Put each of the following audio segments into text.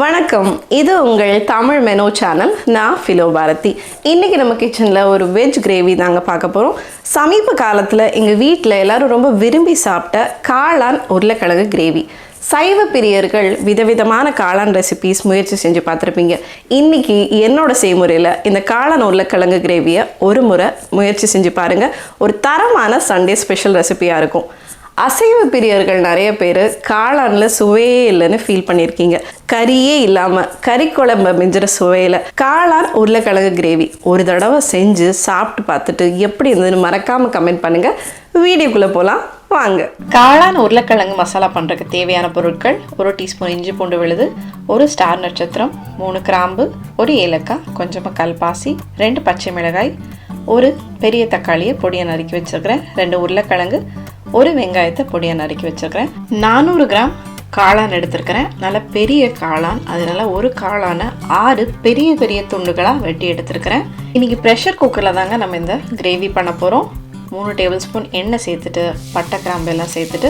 வணக்கம். இது உங்கள் தமிழ் மெனோ சேனல் நான் ஃபிலோ பாரதி. இன்றைக்கி நம்ம கிச்சனில் ஒரு வெஜ் கிரேவி தாங்க பார்க்க போகிறோம் சமீப காலத்தில் எங்கள் வீட்டில் எல்லாரும் ரொம்ப விரும்பி சாப்பிட்ட காளான் உருளைக்கிழங்கு கிரேவி. சைவ பிரியர்கள் விதவிதமான காளான் ரெசிபிஸ் முயற்சி செஞ்சு பார்த்துருப்பீங்க. இன்றைக்கி என்னோட செய்முறையில் இந்த காளான் உருளைக்கிழங்கு கிரேவியை ஒரு முறை முயற்சி செஞ்சு பாருங்கள் ஒரு தரமான சண்டே ஸ்பெஷல் ரெசிபியாக இருக்கும். அசைவ பிரியர்கள் நிறைய பேர் காளானில் சுவையே இல்லைன்னு ஃபீல் பண்ணியிருக்கீங்க கறியே இல்லாமல் கறி குழம்ப மிஞ்சுற சுவையில் காளான் உருளைக்கிழங்கு கிரேவி ஒரு தடவை செஞ்சு சாப்பிட்டு பார்த்துட்டு எப்படி இருந்ததுன்னு மறக்காமல் கமெண்ட் பண்ணுங்கள் வீடியோக்குள்ளே போகலாம் வாங்க காளான் உருளைக்கிழங்கு மசாலா பண்ணுறதுக்கு தேவையான பொருட்கள் ஒரு டீஸ்பூன் இஞ்சி பூண்டு விழுது ஒரு ஸ்டார் நட்சத்திரம் மூணு கிராம்பு ஒரு ஏலக்காய் கொஞ்சமாக கல்பாசி ரெண்டு பச்சை மிளகாய் ஒரு பெரிய தக்காளியை பொடியை நறுக்கி வச்சுருக்கிறேன். ரெண்டு உருளைக்கிழங்கு ஒரு வெங்காயத்தை பொடியை நறுக்கி வச்சுருக்கிறேன். நானூறு கிராம் காளான் எடுத்திருக்கிறேன். நல்ல பெரிய காளான். அதனால ஒரு காளானை ஆறு பெரிய பெரிய துண்டுகளாக வெட்டி எடுத்திருக்கிறேன். இன்றைக்கி ப்ரெஷர் குக்கரில் தாங்க நம்ம இந்த கிரேவி பண்ண போகிறோம் மூணு டேபிள் ஸ்பூன் எண்ணெய் சேர்த்துட்டு பட்டை கிராம்பு எல்லாம் சேர்த்துட்டு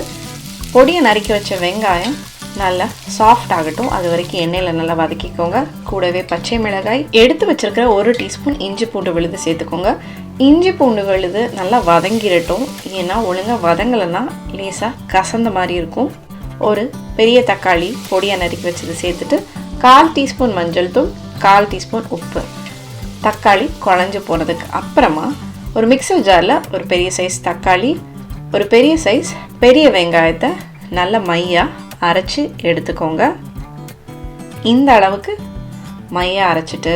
பொடியை நறுக்கி வச்ச வெங்காயம் நல்லா சாஃப்ட் ஆகட்டும். அது வரைக்கும் எண்ணெயில் நல்லா வதக்கிக்கோங்க. கூடவே பச்சை மிளகாய் எடுத்து வச்சிருக்கிற ஒரு டீஸ்பூன் இஞ்சி பூண்டு விழுது சேர்த்துக்கோங்க. இஞ்சி பூண்டு விழுது நல்லா வதங்கிடட்டும். ஏன்னா ஒழுங்காக வதங்கலைன்னா லேசாக கசந்த மாதிரி இருக்கும். ஒரு பெரிய தக்காளி பொடியாக நறுக்கி வச்சது சேர்த்துட்டு கால் டீஸ்பூன் மஞ்சள் தூள் கால் டீஸ்பூன் உப்பு. தக்காளி குழஞ்சி போனதுக்கு அப்புறமா ஒரு மிக்சர் ஜாரில் ஒரு பெரிய சைஸ் தக்காளி ஒரு பெரிய சைஸ் பெரிய வெங்காயத்தை நல்ல மையாக அரைச்சி எடுத்துக்கோங்க. இந்த அளவுக்கு மையாக அரைச்சிட்டு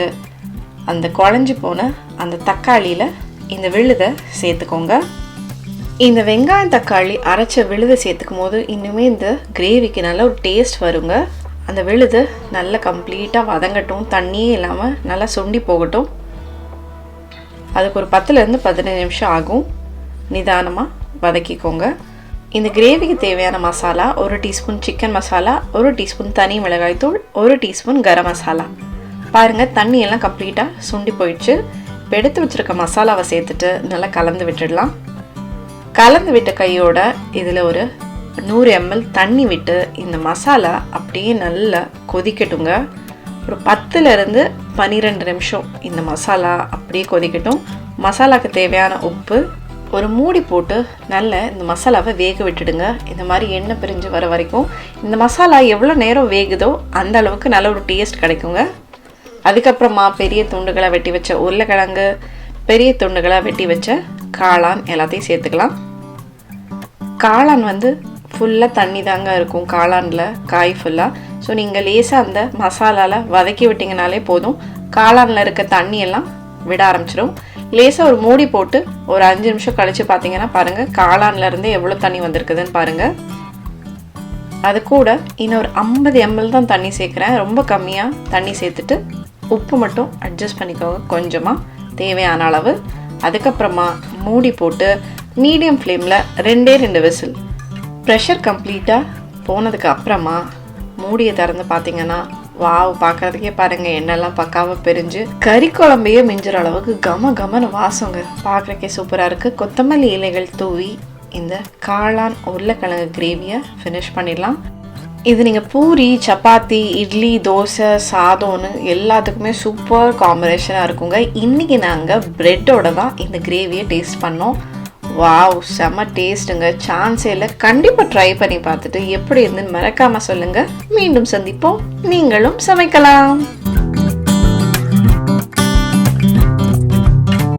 அந்த குழஞ்சி போன அந்த தக்காளியில் இந்த விழுதை சேர்த்துக்கோங்க. இந்த வெங்காயம் தக்காளி அரைச்ச விழுதை சேர்த்துக்கும் போது இன்னுமே இந்த கிரேவிக்கு நல்ல ஒரு டேஸ்ட் வருங்க. அந்த விழுது நல்லா கம்ப்ளீட்டாக வதங்கட்டும் தண்ணியே இல்லாமல் நல்லா சுண்டி போகட்டும். அதுக்கு ஒரு பத்துலேருந்து பதினஞ்சு நிமிஷம் ஆகும். நிதானமாக வதக்கிக்கோங்க. இந்த கிரேவிக்கு தேவையான மசாலா ஒரு டீஸ்பூன் சிக்கன் மசாலா ஒரு டீஸ்பூன் தனி மிளகாய்த்தூள் ஒரு டீஸ்பூன் கரம் மசாலா. பாருங்கள் தண்ணியெல்லாம் கம்ப்ளீட்டாக சுண்டி போயிடுச்சு. இப்போ எடுத்து வச்சுருக்க மசாலாவை சேர்த்துட்டு நல்லா கலந்து விட்டுடலாம். கலந்து விட்ட கையோட இதில் ஒரு நூறு எம்எல் தண்ணி விட்டு இந்த மசாலா அப்படியே நல்லா கொதிக்கட்டுங்க. ஒரு பத்துலேருந்து பன்னிரெண்டு நிமிஷம் இந்த மசாலா அப்படியே கொதிக்கட்டும். மசாலாவுக்கு தேவையான உப்பு ஒரு மூடி போட்டு நல்ல இந்த மசாலாவை வேக விட்டுடுங்க. இந்த மாதிரி எண்ணெய் பிரிஞ்சு வர வரைக்கும் இந்த மசாலா எவ்வளோ நேரம் வேகுதோ அந்த அளவுக்கு நல்ல ஒரு டேஸ்ட் கிடைக்குங்க. அதுக்கப்புறமா பெரிய துண்டுகளை வெட்டி வச்ச உருளைக்கிழங்கு பெரிய துண்டுகளை வெட்டி வச்ச காளான் எல்லாத்தையும் சேர்த்துக்கலாம். காளான் வந்து ஃபுல்லாக தண்ணி தாங்க இருக்கும் காளானில் காய் ஃபுல்லாக ஸோ நீங்கள் லேசாக அந்த மசாலாவில் வதக்கி விட்டிங்கனாலே போதும். காளானில் இருக்க தண்ணியெல்லாம் விட ஆரம்பிச்சிடும் லேசாக ஒரு மூடி போட்டு ஒரு அஞ்சு நிமிஷம் கழித்து பார்த்தீங்கன்னா பாருங்கள் காளான்லேருந்து எவ்வளோ தண்ணி வந்திருக்குதுன்னு பாருங்கள் அது கூட இன்னொரு ஐம்பது எம்எல் தான் தண்ணி சேர்க்குறேன். ரொம்ப கம்மியாக தண்ணி சேர்த்துட்டு உப்பு மட்டும் அட்ஜஸ்ட் பண்ணிக்கோங்க கொஞ்சமாக தேவையான அளவு. அதுக்கப்புறமா மூடி போட்டு மீடியம் ஃப்ளேமில் ரெண்டே ரெண்டு விசில் ப்ரெஷர் கம்ப்ளீட்டாக போனதுக்கு அப்புறமா மூடியை திறந்து பார்த்தீங்கன்னா வாவ் பார்க்கறதுக்கே பாருங்க எண்ணெல்லாம் பக்காவாக பிரிஞ்சு கறி குழம்பையே மிஞ்சுற அளவுக்கு கம கமன்னு வாசங்க. பார்க்குறக்கே சூப்பராக இருக்குது கொத்தமல்லி இலைகள் தூவி இந்த காளான் உருளைக்கிழங்கு கிரேவியை ஃபினிஷ் பண்ணிடலாம். இது நீங்கள் பூரி சப்பாத்தி இட்லி தோசை சாதம்னு எல்லாத்துக்குமே சூப்பர் காம்பினேஷனாக இருக்குங்க. இன்றைக்கி நாங்கள் ப்ரெட்டோட தான் இந்த கிரேவியை டேஸ்ட் பண்ணோம். வாவ் செம்ம டேஸ்ட்டுங்க. சான்ஸே இல்லை. கண்டிப்பாக ட்ரை பண்ணி பார்த்துட்டு எப்படி இருந்துன்னு மறக்காமல் சொல்லுங்கள் மீண்டும் சந்திப்போம். நீங்களும் சமைக்கலாம்.